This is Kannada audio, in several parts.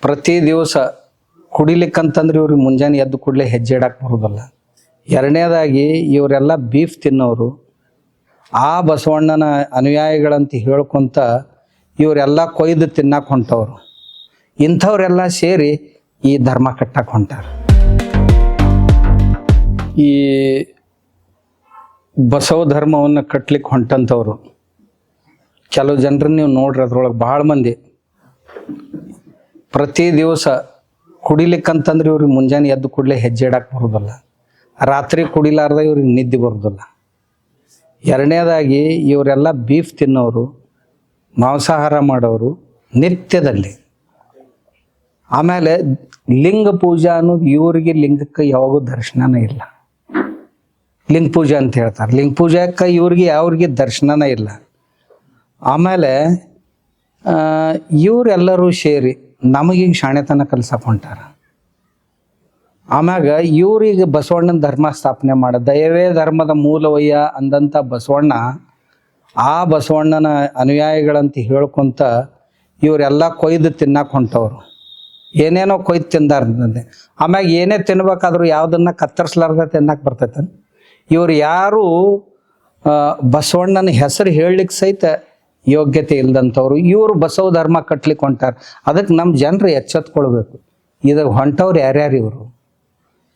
ಪ್ರತಿ ದಿವಸ ಕುಡಿಲಿಕ್ಕಂತಂದ್ರೆ ಇವ್ರಿಗೆ ಮುಂಜಾನೆ ಎದ್ದು ಕೂಡಲೇ ಹೆಜ್ಜೆ ಇಡಕ್ಕೆ ಬರೋದಲ್ಲ. ಎರಡನೇದಾಗಿ ಇವರೆಲ್ಲ ಬೀಫ್ ತಿನ್ನೋರು. ಆ ಬಸವಣ್ಣನ ಅನುಯಾಯಿಗಳಂತ ಹೇಳ್ಕೊಂತ ಇವರೆಲ್ಲ ಕೊಯ್ದು ತಿನ್ನಕ್ಕೆ ಹೊಂಟವರು. ಇಂಥವರೆಲ್ಲ ಸೇರಿ ಈ ಧರ್ಮ ಕಟ್ಟಕ್ಕೆ ಹೊಂಟಾರ. ಈ ಬಸವ ಧರ್ಮವನ್ನು ಕಟ್ಲಿಕ್ಕೆ ಹೊಂಟಂಥವ್ರು ಕೆಲವು ಜನರನ್ನ ನೀವು ನೋಡ್ರಿ ಅದ್ರೊಳಗೆ ಭಾಳ ಮಂದಿ. ಪ್ರತಿ ದಿವಸ ಕುಡಿಲಿಕ್ಕಂತಂದ್ರೆ ಇವ್ರಿಗೆ ಮುಂಜಾನೆ ಎದ್ದು ಕೂಡಲೇ ಹೆಜ್ಜೆ ಇಡಕ್ಕೆ ಬರೋದಿಲ್ಲ. ರಾತ್ರಿ ಕುಡಿಲಾರ್ದ ಇವ್ರಿಗೆ ನಿದ್ದೆ ಬರೋದಿಲ್ಲ. ಎರಡನೇದಾಗಿ ಇವರೆಲ್ಲ ಬೀಫ್ ತಿನ್ನೋರು, ಮಾಂಸಾಹಾರ ಮಾಡೋರು ನಿತ್ಯದಲ್ಲಿ. ಆಮೇಲೆ ಲಿಂಗ ಪೂಜಾ ಅನ್ನೋದು ಇವರಿಗೆ ಲಿಂಗಕ್ಕೆ ಯಾವಾಗೂ ದರ್ಶನನೇ ಇಲ್ಲ. ಲಿಂಗ ಪೂಜೆ ಅಂತ ಹೇಳ್ತಾರೆ. ಲಿಂಗ ಪೂಜಾಕ್ಕೆ ಇವ್ರಿಗೆ ಯಾವ್ರಿಗೆ ದರ್ಶನನೇ ಇಲ್ಲ. ಆಮೇಲೆ ಇವರೆಲ್ಲರೂ ಸೇರಿ ನಮಗೀಗ ಶಾಣೆತನ ಕಲ್ಸಕ್ಕೆ ಹೊಂಟಾರ. ಆಮ್ಯಾಗ ಇವ್ರಿಗೆ ಬಸವಣ್ಣನ ಧರ್ಮ ಸ್ಥಾಪನೆ ಮಾಡ ದಯವೇ ಧರ್ಮದ ಮೂಲವಯ್ಯ ಅಂದಂಥ ಬಸವಣ್ಣ, ಆ ಬಸವಣ್ಣನ ಅನುಯಾಯಿಗಳಂತ ಹೇಳ್ಕೊಂತ ಇವರೆಲ್ಲ ಕೊಯ್ದು ತಿನ್ನಕ್ಕೆ ಹೊಂಟವರು. ಏನೇನೋ ಕೊಯ್ದು ತಿಂದಾರ್ದಂತೆ ಆಮ್ಯಾಗ ಏನೇ ತಿನ್ಬೇಕಾದ್ರೂ ಯಾವುದನ್ನ ಕತ್ತರಿಸ್ಲಾರ್ದ ತಿನ್ನಕ್ಕೆ ಬರ್ತೈತೆ ಇವ್ರು ಯಾರು ಬಸವಣ್ಣನ ಹೆಸರು ಹೇಳಲಿಕ್ಕೆ ಸಹಿತ ಯೋಗ್ಯತೆ ಇಲ್ದಂಥವ್ರು, ಇವರು ಬಸವ ಧರ್ಮ ಕಟ್ಲಿಕ್ಕೆ ಹೊಂಟಾರ ಅದಕ್ಕೆ ನಮ್ಮ ಜನರು ಎಚ್ಚೆತ್ಕೊಳ್ಬೇಕು. ಇದು ಹೊಂಟವ್ರು ಯಾರ್ಯಾರು ಇವರು?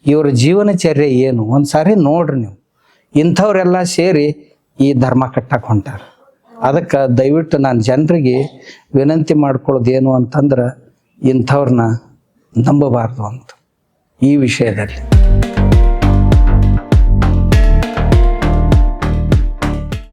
ಇವ್ರ ಜೀವನಚರ್ಯ ಏನು? ಒಂದು ಸಾರಿ ನೋಡ್ರಿ ನೀವು. ಇಂಥವರೆಲ್ಲ ಸೇರಿ ಈ ಧರ್ಮ ಕಟ್ಟಕ್ಕೆ ಹೊಂಟಾರ ಅದಕ್ಕೆ ದಯವಿಟ್ಟು ನಾನು ಜನರಿಗೆ ವಿನಂತಿ ಮಾಡ್ಕೊಳ್ಳೋದು ಏನು ಅಂತಂದ್ರೆ ಇಂಥವ್ರನ್ನ ನಂಬಬಾರ್ದು ಅಂತ ಈ ವಿಷಯದಲ್ಲಿ.